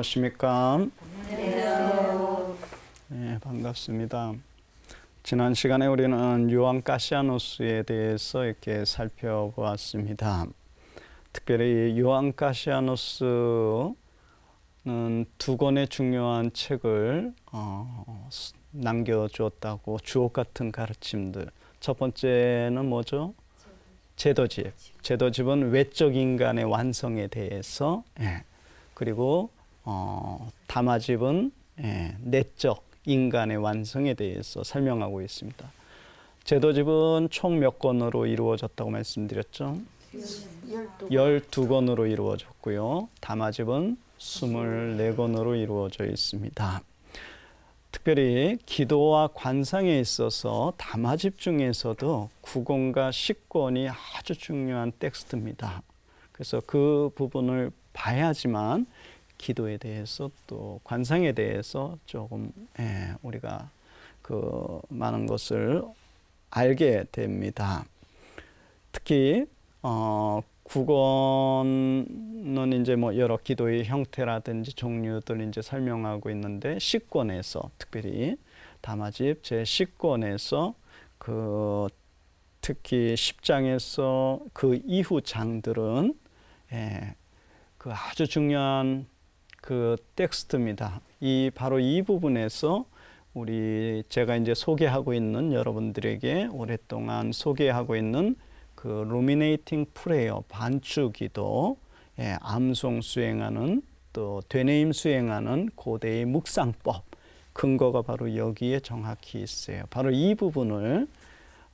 안녕하십니까? 네, 반갑습니다. 지난 시간에 우리는 요한 가시아노스에 대해서 이렇게 살펴보았습니다. 특별히 요한 가시아노스는 두 권의 중요한 책을 어, 남겨주었다고 주옥 같은 가르침들. 첫 번째는 뭐죠? 제도집. 제도집은 외적 인간의 완성에 대해서, 예. 그리고 어, 담화집은 예, 내적 인간의 완성에 대해서 설명하고 있습니다. 제도집은 총 몇 권으로 이루어졌다고 말씀드렸죠? 12권으로 이루어졌고요. 담화집은 24권으로 이루어져 있습니다. 특별히 기도와 관상에 있어서 담화집 중에서도 9권과 10권이 아주 중요한 텍스트입니다. 그래서 그 부분을 봐야지만 기도에 대해서 또 관상에 대해서 조금 예, 우리가 그 많은 것을 알게 됩니다. 특히 어, 국어는 이제 뭐 여러 기도의 형태라든지 종류들 이제 설명하고 있는데 시권에서 특별히 담화집 제 10권에서 그 특히 10장에서 그 이후 장들은 예, 그 아주 중요한 그 텍스트입니다. 이 바로 이 부분에서 우리 제가 이제 소개하고 있는 여러분들에게 오랫동안 소개하고 있는 그 루미네이팅 프레이어 반주 기도 예, 암송 수행하는 또 되뇌임 수행하는 고대의 묵상법 근거가 바로 여기에 정확히 있어요. 바로 이 부분을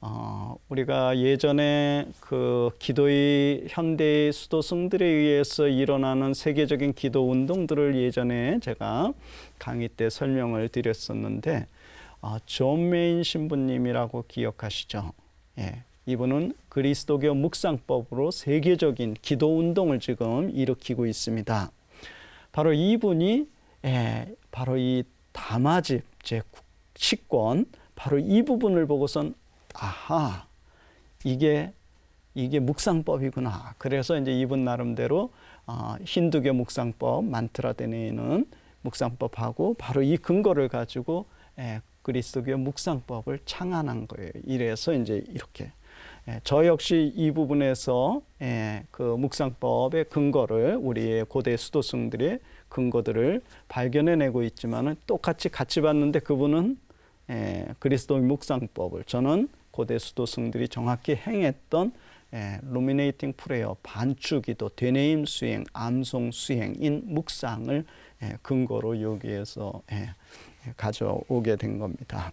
어, 우리가 예전에 그 기도의 현대의 수도승들에 의해서 일어나는 세계적인 기도 운동들을 예전에 제가 강의 때 설명을 드렸었는데 어, 존 메인 신부님이라고 기억하시죠? 예. 이분은 그리스도교 묵상법으로 세계적인 기도 운동을 지금 일으키고 있습니다. 바로 이분이 예, 바로 이 담화집 제 10권 바로 이 부분을 보고선 아하 이게 이게 묵상법이구나. 그래서 이제 이분 나름대로 어, 힌두교 묵상법 만트라데네는 묵상법하고 바로 이 근거를 가지고 예, 그리스도교 묵상법을 창안한 거예요. 이래서 이제 이렇게 예, 저 역시 이 부분에서 예, 그 묵상법의 근거를 우리의 고대 수도승들의 근거들을 발견해내고 있지만은 똑같이 같이 봤는데 그분은 예, 그리스도의 묵상법을 저는 고대 수도승들이 정확히 행했던 예, 루미네이팅 프레이어 반추기도 되뇌임 수행 암송 수행인 묵상을 예, 근거로 여기에서 예, 가져오게 된 겁니다.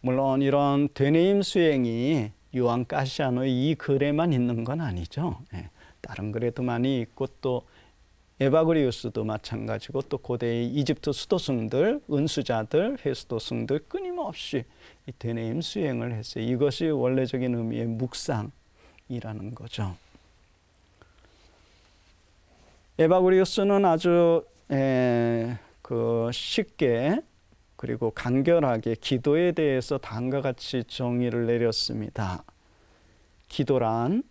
물론 이런 되뇌임 수행이 요한 가시아노의 이 글에만 있는 건 아니죠. 예, 다른 글에도 많이 있고 또 에바그리우스도 마찬가지고 또 고대의 이집트 수도승들, 은수자들, 회수도승들 끊임없이 이 되뇌임 수행을 했어요. 이것이 원래적인 의미의 묵상이라는 거죠. 에바그리우스는 아주 에, 그 쉽게 그리고 간결하게 기도에 대해서 다음과 같이 정의를 내렸습니다. 기도란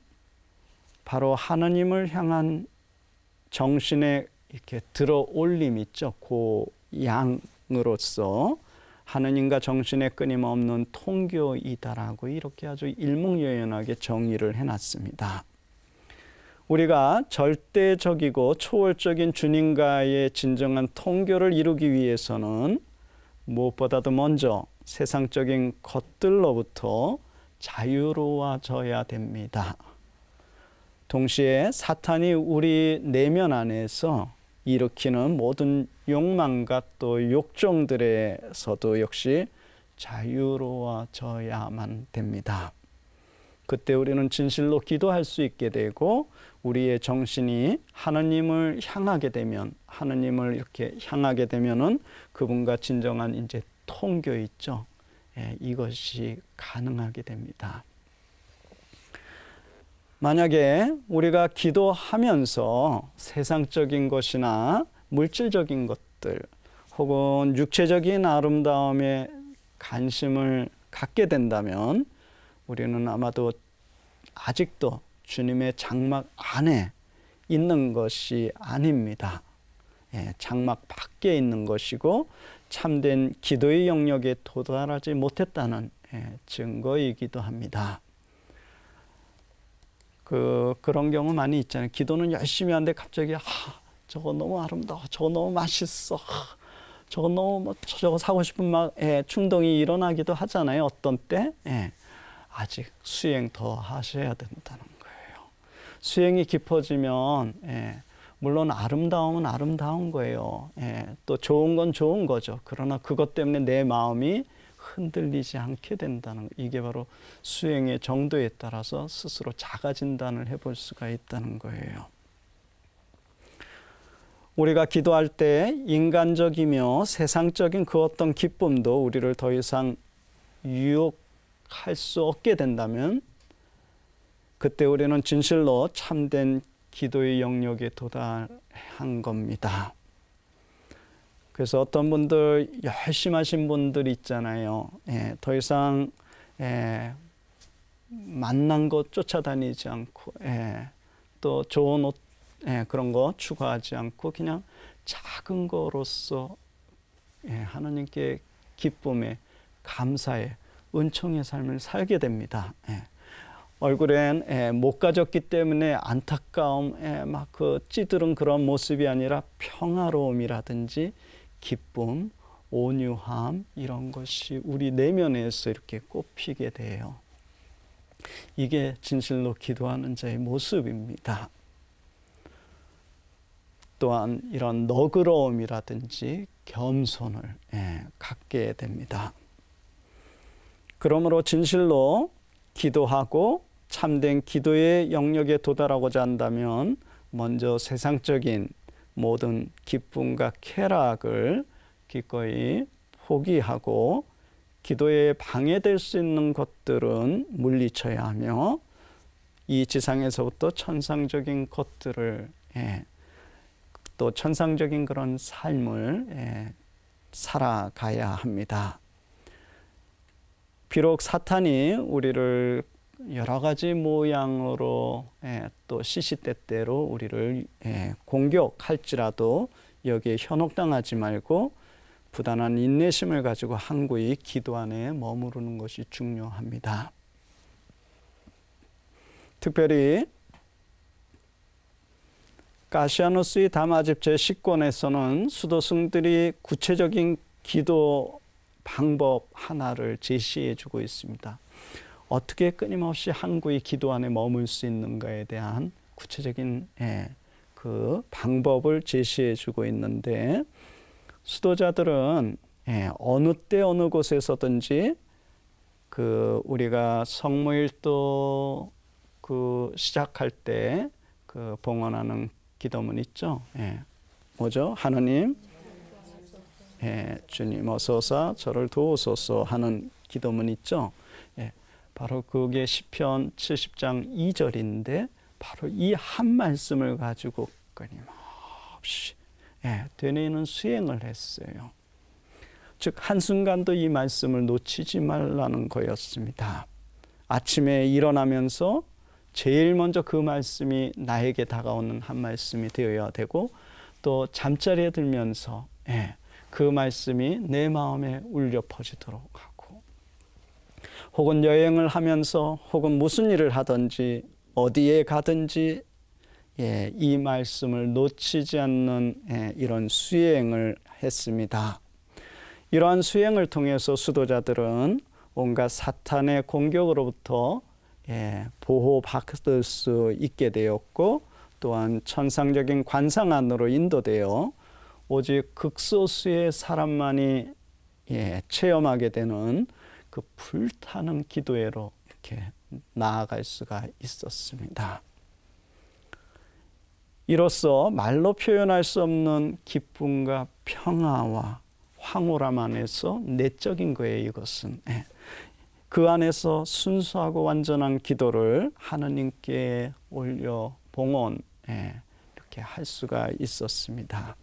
바로 하나님을 향한 정신의 이렇게 들어 올림 있죠. 그 양으로서 하느님과 정신의 끊임없는 통교이다라고 이렇게 아주 일목요연하게 정의를 해놨습니다. 우리가 절대적이고 초월적인 주님과의 진정한 통교를 이루기 위해서는 무엇보다도 먼저 세상적인 것들로부터 자유로워져야 됩니다. 동시에 사탄이 우리 내면 안에서 일으키는 모든 욕망과 또 욕정들에서도 역시 자유로워져야만 됩니다. 그때 우리는 진실로 기도할 수 있게 되고 우리의 정신이 하나님을 향하게 되면 하나님을 이렇게 향하게 되면은 그분과 진정한 이제 통교 있죠. 예, 이것이 가능하게 됩니다. 만약에 우리가 기도하면서 세상적인 것이나 물질적인 것들 혹은 육체적인 아름다움에 관심을 갖게 된다면 우리는 아마도 아직도 주님의 장막 안에 있는 것이 아닙니다. 예, 장막 밖에 있는 것이고 참된 기도의 영역에 도달하지 못했다는 예, 증거이기도 합니다. 그 그런 경우 많이 있잖아요. 기도는 열심히 하는데 갑자기 아, 저거 너무 아름다워, 저거 너무 맛있어, 아, 저거 너무 뭐 저거 사고 싶은 막 예, 충동이 일어나기도 하잖아요. 어떤 때 예, 아직 수행 더 하셔야 된다는 거예요. 수행이 깊어지면 예, 물론 아름다움은 아름다운 거예요. 예, 또 좋은 건 좋은 거죠. 그러나 그것 때문에 내 마음이 흔들리지 않게 된다는 거. 이게 바로 수행의 정도에 따라서 스스로 자가 진단을 해볼 수가 있다는 거예요. 우리가 기도할 때 인간적이며 세상적인 그 어떤 기쁨도 우리를 더 이상 유혹할 수 없게 된다면 그때 우리는 진실로 참된 기도의 영역에 도달한 겁니다. 그래서 어떤 분들 열심히 하신 분들 있잖아요. 예, 더 이상 예, 만난 것 쫓아다니지 않고 예, 또 좋은 옷 예, 그런 거 추구하지 않고 그냥 작은 거로서 예, 하나님께 기쁨에 감사에 은총의 삶을 살게 됩니다. 예. 얼굴엔 예, 못 가졌기 때문에 안타까움, 예, 막그 찌들은 그런 모습이 아니라 평화로움이라든지 기쁨, 온유함 이런 것이 우리 내면에서 이렇게 꽃피게 돼요. 이게 진실로 기도하는 자의 모습입니다. 또한 이런 너그러움이라든지 겸손을 예, 갖게 됩니다. 그러므로 진실로 기도하고 참된 기도의 영역에 도달하고자 한다면 먼저 세상적인 모든 기쁨과 쾌락을 기꺼이 포기하고 기도에 방해될 수 있는 것들은 물리쳐야 하며 이 지상에서부터 천상적인 것들을 예, 또 천상적인 그런 삶을 예, 살아가야 합니다. 비록 사탄이 우리를 여러 가지 모양으로 예, 또 시시때때로 우리를 예, 공격할지라도 여기에 현혹당하지 말고 부단한 인내심을 가지고 항구히 기도 안에 머무르는 것이 중요합니다. 특별히 가시아누스의 담화집 제10권에서는 수도승들이 구체적인 기도 방법 하나를 제시해 주고 있습니다. 어떻게 끊임없이 항구의 기도 안에 머물 수 있는가에 대한 구체적인 예, 그 방법을 제시해 주고 있는데 수도자들은 예, 어느 때 어느 곳에서든지 그 우리가 성모일도 그 시작할 때 그 봉헌하는 기도문 있죠. 예. 뭐죠? 하느님, 예, 주님 어서서 저를 도우소서 하는 기도문 있죠. 예, 바로 그게 시편 70장 2절인데 바로 이 한 말씀을 가지고 끊임없이 예, 되뇌는 수행을 했어요. 즉 한순간도 이 말씀을 놓치지 말라는 거였습니다. 아침에 일어나면서 제일 먼저 그 말씀이 나에게 다가오는 한 말씀이 되어야 되고 또 잠자리에 들면서 예, 그 말씀이 내 마음에 울려 퍼지도록 하고 혹은 여행을 하면서 혹은 무슨 일을 하든지 어디에 가든지 예, 이 말씀을 놓치지 않는 예, 이런 수행을 했습니다. 이러한 수행을 통해서 수도자들은 온갖 사탄의 공격으로부터 예, 보호받을 수 있게 되었고 또한 천상적인 관상 안으로 인도되어 오직 극소수의 사람만이 예, 체험하게 되는 그 불타는 기도회로 이렇게 나아갈 수가 있었습니다. 이로써 말로 표현할 수 없는 기쁨과 평화와 황홀함 안에서 내적인 거예요, 이것은. 예. 그 안에서 순수하고 완전한 기도를 하느님께 올려 봉헌 예, 이렇게 할 수가 있었습니다.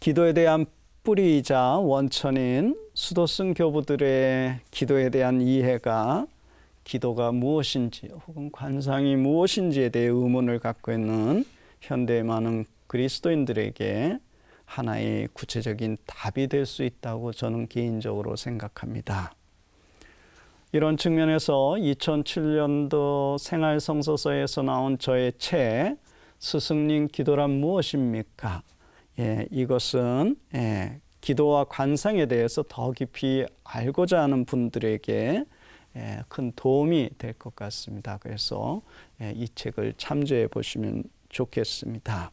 기도에 대한 뿌리이자 원천인 수도승 교부들의 기도에 대한 이해가 기도가 무엇인지 혹은 관상이 무엇인지에 대해 의문을 갖고 있는 현대의 많은 그리스도인들에게 하나의 구체적인 답이 될 수 있다고 저는 개인적으로 생각합니다. 이런 측면에서 2007년도 생활성서서에서 나온 저의 책 스승님 기도란 무엇입니까? 예, 이것은 예, 기도와 관상에 대해서 더 깊이 알고자 하는 분들에게 예, 큰 도움이 될 것 같습니다. 그래서 예, 이 책을 참조해 보시면 좋겠습니다.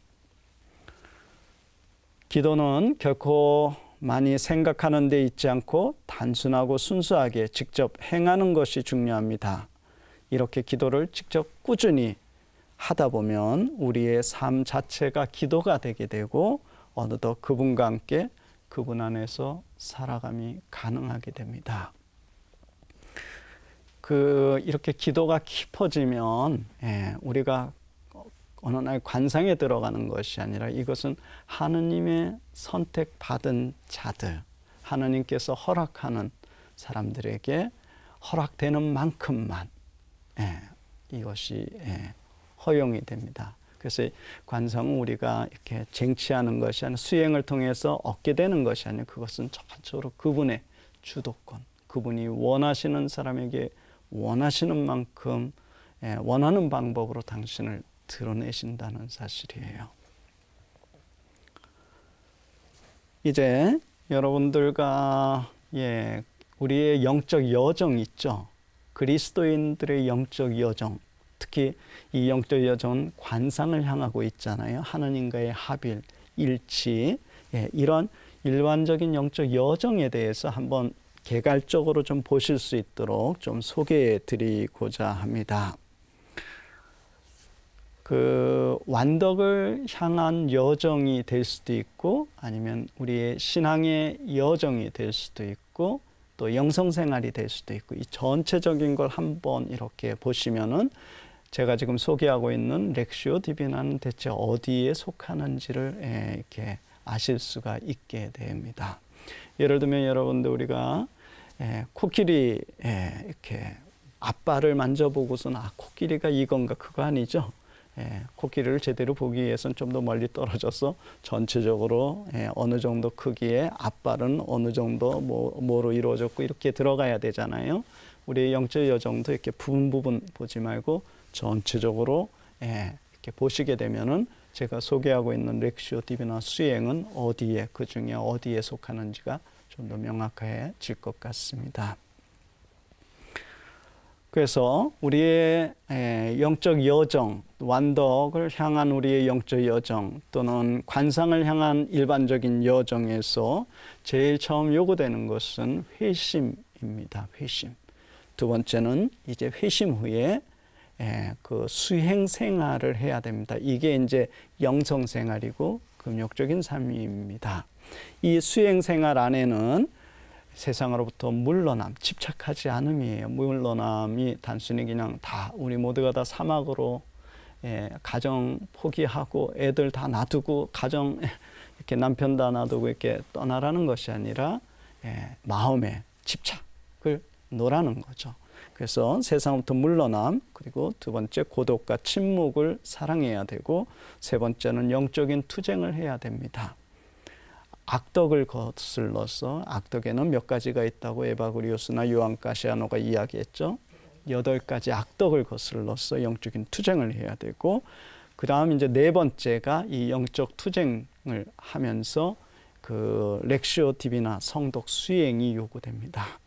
기도는 결코 많이 생각하는 데 있지 않고 단순하고 순수하게 직접 행하는 것이 중요합니다. 이렇게 기도를 직접 꾸준히 하다 보면 우리의 삶 자체가 기도가 되게 되고 어느덧 그분과 함께 그분 안에서 살아감이 가능하게 됩니다. 그 이렇게 기도가 깊어지면 예, 우리가 어느 날 관상에 들어가는 것이 아니라 이것은 하느님의 선택받은 자들, 하느님께서 허락하는 사람들에게 허락되는 만큼만 예, 이것이 예, 허용이 됩니다. 그래서 관성은 우리가 이렇게 쟁취하는 것이 아니라 수행을 통해서 얻게 되는 것이 아니라 그것은 전적으로 그분의 주도권, 그분이 원하시는 사람에게 원하시는 만큼 예, 원하는 방법으로 당신을 드러내신다는 사실이에요. 이제 여러분들과 예, 우리의 영적 여정 있죠. 그리스도인들의 영적 여정, 특히 이 영적 여정은 관상을 향하고 있잖아요. 하느님과의 합일, 일치, 예, 이런 일반적인 영적 여정에 대해서 한번 개괄적으로 좀 보실 수 있도록 좀 소개해 드리고자 합니다. 그 완덕을 향한 여정이 될 수도 있고 아니면 우리의 신앙의 여정이 될 수도 있고 또 영성 생활이 될 수도 있고 이 전체적인 걸 한번 이렇게 보시면은 제가 지금 소개하고 있는 렉시오 디비나는 대체 어디에 속하는지를 예, 이렇게 아실 수가 있게 됩니다. 예를 들면 여러분들 우리가 예, 코끼리 예, 이렇게 앞발을 만져보고서는 아 코끼리가 이건가 그거 아니죠? 예, 코끼리를 제대로 보기 위해서는 좀 더 멀리 떨어져서 전체적으로 예, 어느 정도 크기의 앞발은 어느 정도 뭐, 뭐로 이루어졌고 이렇게 들어가야 되잖아요. 우리의 영적 여정도 이렇게 부분 부분 보지 말고 전체적으로 예, 이렇게 보시게 되면은 제가 소개하고 있는 렉시오 디비나 수행은 어디에 그 중에 어디에 속하는지가 좀 더 명확해질 것 같습니다. 그래서 우리의 영적 여정, 완덕을 향한 우리의 영적 여정 또는 관상을 향한 일반적인 여정에서 제일 처음 요구되는 것은 회심입니다. 회심. 두 번째는 이제 회심 후에 그 수행 생활을 해야 됩니다. 이게 이제 영성 생활이고 금욕적인 삶입니다. 이 수행 생활 안에는 세상으로부터 물러남, 집착하지 않음이에요. 물러남이 단순히 그냥 다 우리 모두가 다 사막으로 예, 가정 포기하고 애들 다 놔두고 가정 이렇게 남편 다 놔두고 이렇게 떠나라는 것이 아니라 예, 마음의 집착을 놓라는 거죠. 그래서 세상부터 물러남 그리고 두 번째 고독과 침묵을 사랑해야 되고 세 번째는 영적인 투쟁을 해야 됩니다. 악덕을 거슬러서 악덕에는 몇 가지가 있다고 에바그리오스나 요한 가시아노가 이야기했죠. 여덟 가지 악덕을 거슬러서 영적인 투쟁을 해야 되고 그 다음 이제 네 번째가 이 영적 투쟁을 하면서 그 렉시오 디비나 성독 수행이 요구됩니다.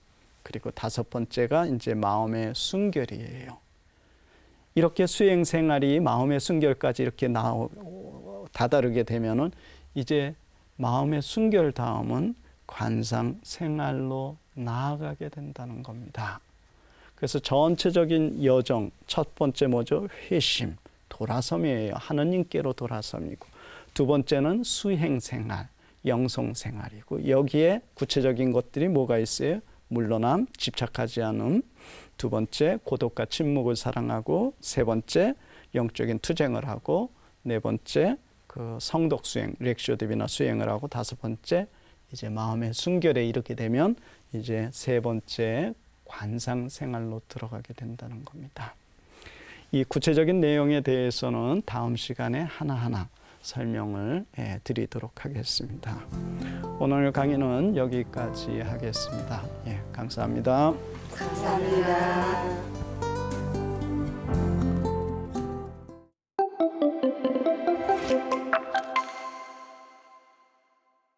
그리고 다섯 번째가 이제 마음의 순결이에요. 이렇게 수행 생활이 마음의 순결까지 이렇게 나오 다다르게 되면은 이제 마음의 순결 다음은 관상 생활로 나아가게 된다는 겁니다. 그래서 전체적인 여정 첫 번째 뭐죠? 회심, 돌아섬이에요. 하느님께로 돌아섬이고 두 번째는 수행 생활, 영성 생활이고 여기에 구체적인 것들이 뭐가 있어요? 물러남, 집착하지 않음. 두 번째 고독과 침묵을 사랑하고 세 번째 영적인 투쟁을 하고 네 번째 그 성독 수행, 렉쇼디비나 수행을 하고 다섯 번째 이제 마음의 순결에 이르게 되면 이제 세 번째 관상 생활로 들어가게 된다는 겁니다. 이 구체적인 내용에 대해서는 다음 시간에 하나하나 설명을 예, 드리도록 하겠습니다. 오늘 강의는 여기까지 하겠습니다. 예, 감사합니다. 감사합니다.